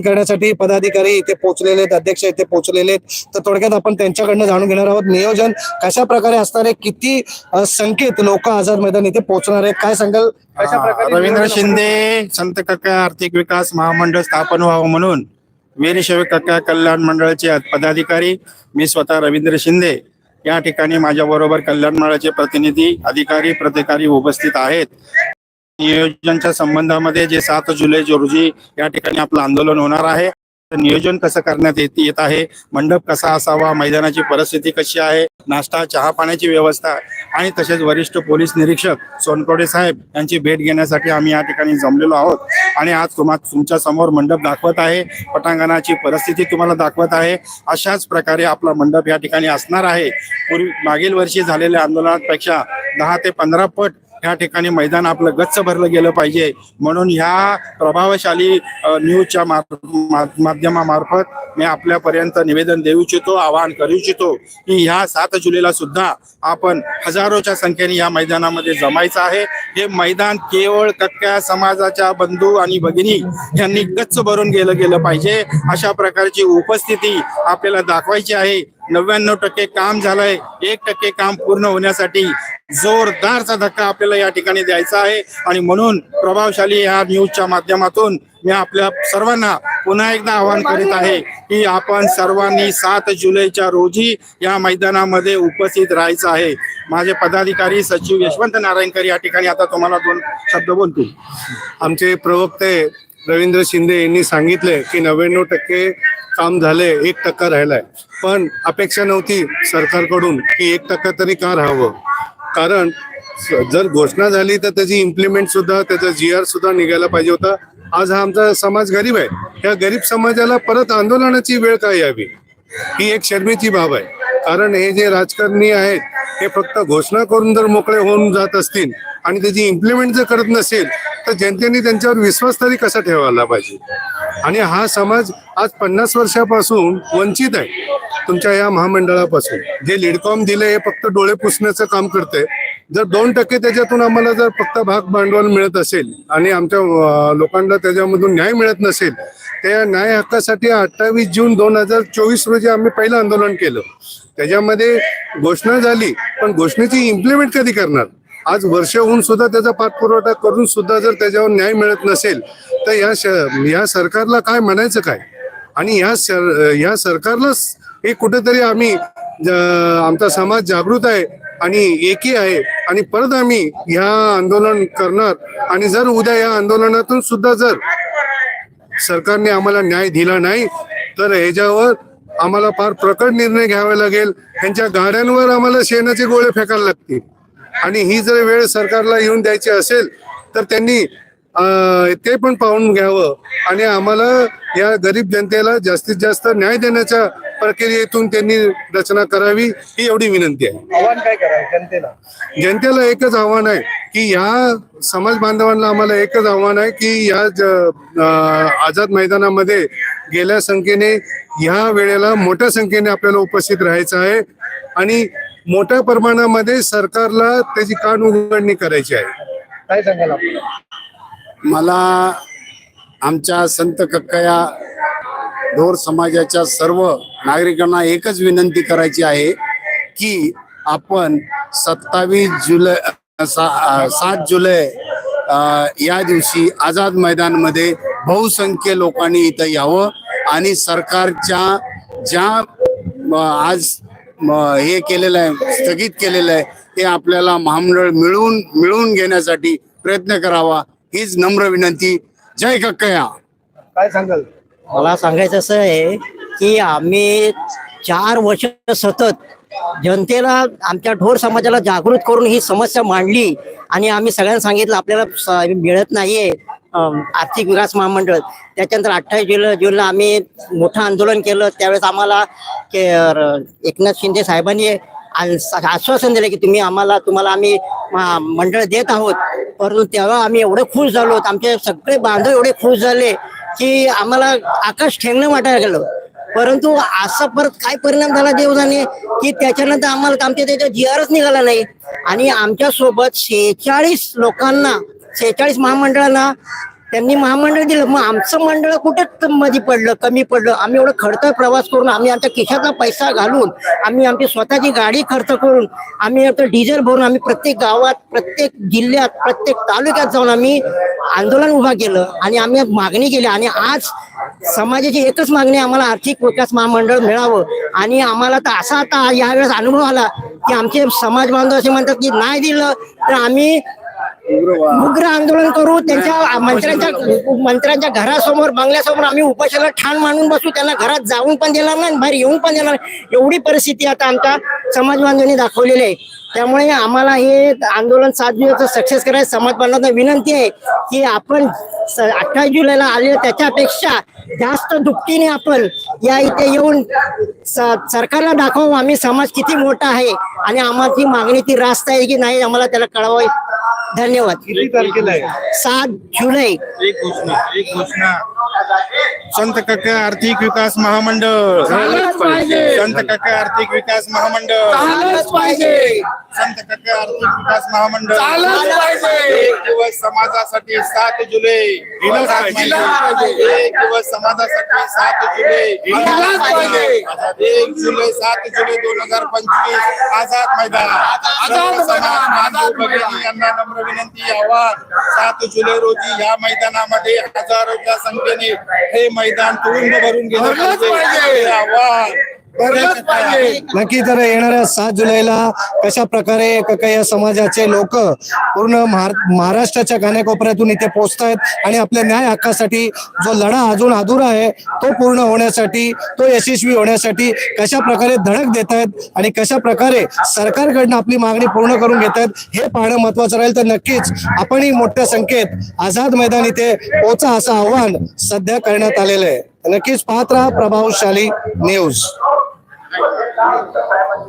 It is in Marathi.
करण्यासाठी पदाधिकारी इथे पोहोचलेले आहेत अध्यक्ष इथे पोहोचलेले आहेत. तर थोडक्यात आपण त्यांच्याकडनं जाणून घेणार आहोत नियोजन कशा प्रकारे असणार आहे किती संख्येत लोक आझाद मैदान इथे पोहोचणार आहेत काय सांगाल? रवींद्र शिंदे संत कक्का आर्थिक विकास महामंडळ स्थापन व्हावं म्हणून. वीरशैव कक्का कल्याण मंडळाचे पदाधिकारी मी स्वतः रवींद्र शिंदे. या ठिकाणी माझ्या बरोबर कल्याण मंडळाचे प्रतिनिधी अधिकारी प्रतिकारी उपस्थित आहेत. नियोजनच्या संबंधामध्ये जे सात जुलै रोजी या ठिकाणी आपलं आंदोलन होणार आहे. नियोजन कसं करण्यात येत येत आहे? मंडप कसा असावा? मैदानाची परिस्थिती कशी आहे? नाश्ता चहा पाण्याची व्यवस्था आणि तसेच वरिष्ठ पोलीस निरीक्षक सोनकोडे साहेब यांची भेट घेण्यासाठी आम्ही या ठिकाणी जमलेलो आहोत. आणि आज तुम्हा तुमच्यासमोर मंडप दाखवत आहे. पटांगणाची परिस्थिती तुम्हाला दाखवत आहे. अशाच प्रकारे आपला मंडप या ठिकाणी असणार आहे. पूर्वी मागील वर्षी झालेल्या आंदोलनापेक्षा दहा ते पंधरा पट या ठिकाणी मैदान आपलं गच्च भरलं गेलं पाहिजे. म्हणून ह्या प्रभावशाली न्यूजच्या माध्यमामार्फत मी आपल्यापर्यंत निवेदन देऊ इच्छितो आवाहन करू इच्छितो की ह्या सात जुलैला सुद्धा आपण हजारोच्या संख्येने या मैदानामध्ये जमायचं आहे. हे मैदान केवळ कक्क्या समाजाच्या बंधू आणि भगिनी यांनी गच्च भरून गेलं गेलं पाहिजे. अशा प्रकारची उपस्थिती आपल्याला दाखवायची आहे. नव्याण्णव टक्के काम झालंय. एक टक्के काम पूर्ण होण्यासाठी जोरदारचा धक्का आपल्याला या ठिकाणी द्यायचा आहे. आणि म्हणून प्रभावशाली या न्यूजच्या माध्यमातून मी आपल्या सर्वांना पुन्हा एकदा आवाहन करीत आहे की आपण सर्वांनी सात जुलैच्या रोजी या मैदानामध्ये उपस्थित राहायचं आहे. माझे पदाधिकारी सचिव यशवंत नारायणकर या ठिकाणी आता तुम्हाला दोन शब्द बोलतील. आमचे प्रवक्ते रवींद्र शिंदे यांनी सांगितले की नव्याण्णव टक्के काम झाले एक टक्का राहिलाय. पण अपेक्षा नव्हती सरकारकडून की एक टक्का तरी का राहावं. कारण जर घोषणा झाली तर त्याची इम्प्लिमेंट सुद्धा त्याचा जी आर सुद्धा निघायला पाहिजे होता. आज हा आमचा समाज गरीब आहे. या गरीब समाजाला परत आंदोलनाची वेळ काय यावी? ही एक शर्मेची बाब आहे. कारण हे जे राजकारणी आहेत हे फक्त घोषणा करून जर मोकळे होऊन जात असतील आणि त्याची इम्प्लिमेंट जर करत नसेल तर जनतेने त्यांच्यावर विश्वास तरी कसा ठेवायला पाहिजे? आणि हा समाज आज पन्नास वर्षापासून वंचित आहे. तुमच्या या महामंडळापासून. जे लिडकॉम दिले हे फक्त डोळे पुसण्याचं काम करते जर दोन टक्के त्याच्यातून आम्हाला जर फक्त भाग भांडवल मिळत असेल आणि आमच्या लोकांना त्याच्यामधून न्याय मिळत नसेल त्या न्याय हक्कासाठी अठ्ठावीस जून दोन हजार चोवीस रोजी आम्ही पहिलं आंदोलन केलं. त्याच्यामध्ये घोषणा झाली पण घोषणेची इम्प्लिमेंट कधी करणार? आज वर्ष होऊन सुद्धा त्याचा पाठपुरवठा करून सुद्धा जर त्याच्यावर न्याय मिळत नसेल तर या श- या सरकारला काय म्हणायचं काय? आणि ह्या सर ह्या सरकारलाच हे कुठेतरी आम्ही आमचा समाज जागृत आहे आणि एकी आहे. आणि परत आम्ही ह्या आंदोलन करणार. आणि जर उद्या या आंदोलनातून सुद्धा जर सरकारने आम्हाला न्याय दिला नाही तर ह्याच्यावर आम्हाला फार प्रकट निर्णय घ्यावा लागेल. त्यांच्या गाड्यांवर आम्हाला शेणाचे गोळे फेकायला लागतील. आणि ही जर वेळ सरकारला येऊन द्यायची असेल तर त्यांनी ते पण पाहून घ्यावं. आणि आम्हाला या गरीब जनतेला जास्तीत जास्त न्याय देण्याच्या प्रक्रियेतून त्यांनी रचना करावी ही एवढी विनंती आहे. आव्हान काय कराल जनतेला? जनतेला एकच आव्हान आहे की ह्या समाज बांधवांना आम्हाला एकच आव्हान आहे की या ज- अं, आझाद मैदानामध्ये गेल्या संख्येने ह्या वेळेला मोठ्या संख्येने आपल्याला उपस्थित राहायचं आहे आणि मोठ्या प्रमाणामध्ये सरकारला त्याची कान उघडणी करायची आहे. काय सांगाल आपण? मला आमच्या संत कक्कया ढोर समाजाच्या सर्व नागरिकांना एकच विनंती करायची आहे की आपण सत्तावीस जुलै सा- सात जुलै या दिवशी आझाद मैदानमध्ये बहुसंख्य लोकांनी इथं यावं आणि सरकारच्या ज्या आज हे केलेलं आहे स्थगित केलेलं आहे ते आपल्याला महामंडळ मिळवून मिळवून घेण्यासाठी प्रयत्न करावा हीच नम्र विनंती. जय कक्कया काय सांगाल? मला सांगायचं असं आहे की आम्ही चार वर्ष सतत जनतेला आमच्या ढोर समाजाला जागृत करून ही समस्या मांडली आणि आम्ही सगळ्यांना सांगितलं आपल्याला मिळत नाहीये आर्थिक विकास महामंडळ. त्याच्यानंतर अठ्ठावीस जुलै जूनला आम्ही मोठं आंदोलन केलं. त्यावेळेस आम्हाला के एकनाथ शिंदे साहेबांनी आश्वासन दिलं की तुम्ही आम्हाला तुम्हाला आम्ही मंडळ देत आहोत. परंतु तेव्हा आम्ही एवढे खुश झालो आमचे सगळे बांधव एवढे खुश झाले. की आम्हाला आकाश ठेंगणं वाटायला गेलं परंतु असा परत काय परिणाम झाला देवजाने की त्याच्यानंतर आम्हाला आमच्या त्याच्या जी आरच निघाला नाही. आणि आमच्यासोबत शेहेचाळीस लोकांना शेहेचाळीस महामंडळांना त्यांनी महामंडळ दिलं. मग आमचं मंडळ कुठे मध्ये पडलं कमी पडलं? आम्ही एवढं खडतर प्रवास करून आम्ही आमच्या खिशातला पैसा घालून आम्ही आमची स्वतःची गाडी खर्च करून आम्ही आता डिझेल भरून आम्ही प्रत्येक गावात प्रत्येक जिल्ह्यात प्रत्येक तालुक्यात जाऊन आम्ही आंदोलन उभा केलं आणि आम्ही मागणी केली आणि आज समाजाची एकच मागणी आम्हाला आर्थिक विकास महामंडळ मिळावं. आणि आम्हाला तर असा आता यावेळेस अनुभव आला की आमचे समाज बांधव असे म्हणतात की नाही दिलं तर आम्ही उग्र आंदोलन करू त्यांच्या मंत्र्यांच्या मंत्र्यांच्या घरासमोर बंगल्यासमोर आम्ही उपाशाला ठाण मांडून बसू त्यांना घरात जाऊन पण देणार नाही बाहेर येऊन पण देणार नाही. एवढी परिस्थिती आता आमच्या समाज बांधवांनी दाखवलेली आहे. त्यामुळे आम्हाला हे आंदोलन सात दिवस सक्सेस करायचं समाज बांधवांना विनंती आहे की आपण अठ्ठावीस जुलैला आले त्याच्यापेक्षा जास्त दुपटीने आपण या इथे येऊन सरकारला दाखवू आम्ही समाज किती मोठा आहे आणि आम्हाला ती मागणी ती रास्त आहे की नाही आम्हाला त्याला कळवावं. धन्यवाद. किती तारखेला आहे? सात जुलै. एक घोषणा एक घोषणा. संत काका आर्थिक विकास महामंडळ. संत काका आर्थिक विकास महामंडळ. संत काका आर्थिक विकास महामंडळ. एक दिवस समाजासाठी सात जुलै. एक दिवस समाजासाठी सात जुलै. एक जुलै सात जुलै दोन हजार पंचवीस. आझाद मैदान. समाज भगिनी यांना नम्र विनंती आव्हान. सात जुलै रोजी या मैदानामध्ये हजारोच्या संख्येने हे मैदान तुरुंग भरून हे आव्हान नक्की तर येणाऱ्या सात जुलैला कशा प्रकारे या समाजाचे लोक पूर्ण महार- महाराष्ट्राच्या कानाकोपऱ्यातून इथे पोहोचत आहेत आणि आपल्या न्याय हक्कासाठी जो लढा अजून अधुरा आहे तो पूर्ण होण्यासाठी तो यशस्वी होण्यासाठी कशा प्रकारे धडक देत आहेत आणि कशा प्रकारे सरकारकडनं आपली मागणी पूर्ण करून घेत आहेत हे पाहणं महत्वाचं राहील. तर नक्कीच आपणही मोठ्या संख्येत आझाद मैदान इथे पोचा असं आव्हान सध्या करण्यात आलेलं आहे. नक्कीच पाहत राहा प्रभावशाली न्यूज. What is the?